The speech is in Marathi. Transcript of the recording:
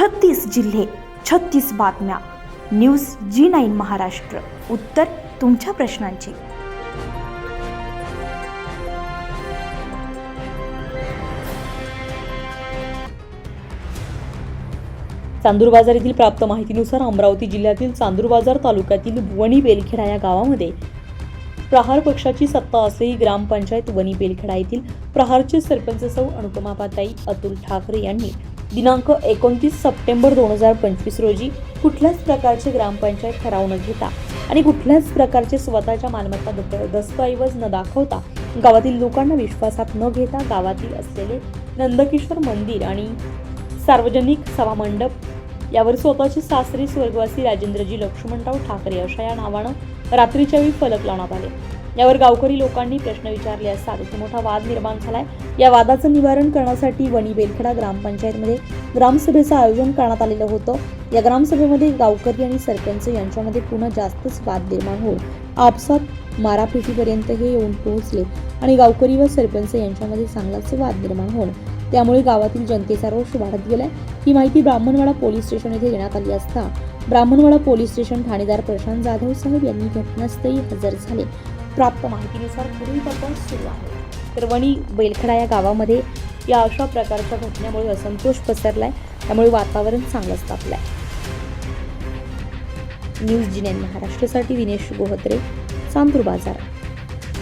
छत्तीस जिल्हे छत्तीस बातम्या. News G nine Maharashtra. उत्तर तुमच्या प्रश्नांची. चांदूर बाजार येथील प्राप्त माहितीनुसार अमरावती जिल्ह्यातील चांदूर बाजार तालुक्यातील वणी बेलखेडा या गावामध्ये प्रहार पक्षाची सत्ता असलेली ग्रामपंचायत वणी बेलखेडा येथील प्रहारचे सरपंच सौ अनुपमापाताई अतुल ठाकरे यांनी दिनांक एकोणतीस सप्टेंबर दोन हजार पंचवीस रोजी कुठल्याच प्रकारचे ग्रामपंचायत ठराव न घेता आणि कुठल्याच प्रकारचे स्वतःच्या मालमत्ता दस्त- दस्तऐवज न दाखवता गावातील लोकांना विश्वासात न घेता गावातील असलेले नंदकिशोर मंदिर आणि सार्वजनिक सभामंडप यावर स्वतःचे सासरी स्वर्गवासी राजेंद्रजी लक्ष्मणराव ठाकरे अशा या नावानं रात्रीच्या वेळी फलक लावण्यात आले. यावर गावकरी लोकांनी प्रश्न विचारले असता तिथे मोठा वाद निर्माण झालाय. या वादाचं निवारण करण्यासाठी वणी बेलखेडा ग्रामपंचायतमध्ये ग्रामसभेचं आयोजन करण्यात आलेलं होतं. या ग्रामसभेमध्ये गावकरी आणि सरपंच यांच्यामध्ये पुन्हा जास्तच वाद निर्माण होऊन आपसात मारापिटीपर्यंत हे येऊन पोहोचले आणि गावकरी व सरपंच यांच्यामध्ये चांगलाच वाद निर्माण होऊन त्यामुळे गावातील जनतेचा रोष वाढत गेलाय. ही माहिती ब्राह्मणवाडा पोलीस स्टेशन येथे देण्यात आली असता ब्राह्मणवाडा पोलीस स्टेशन ठाणेदार प्रशांत जाधव साहेब यांनी घटनास्थळी हजर झाले. प्राप्त माहितीनुसार पुढील तपास सुरू आहे. तर वणी बेलखडा या गावामध्ये या अशा प्रकारच्या घटनेमुळे असंतोष पसरलाय. त्यामुळे वातावरण चांगलंच तापलंय. न्यूज जिनेन महाराष्ट्रासाठी विनेश गोहत्रे चांदूर बाजार.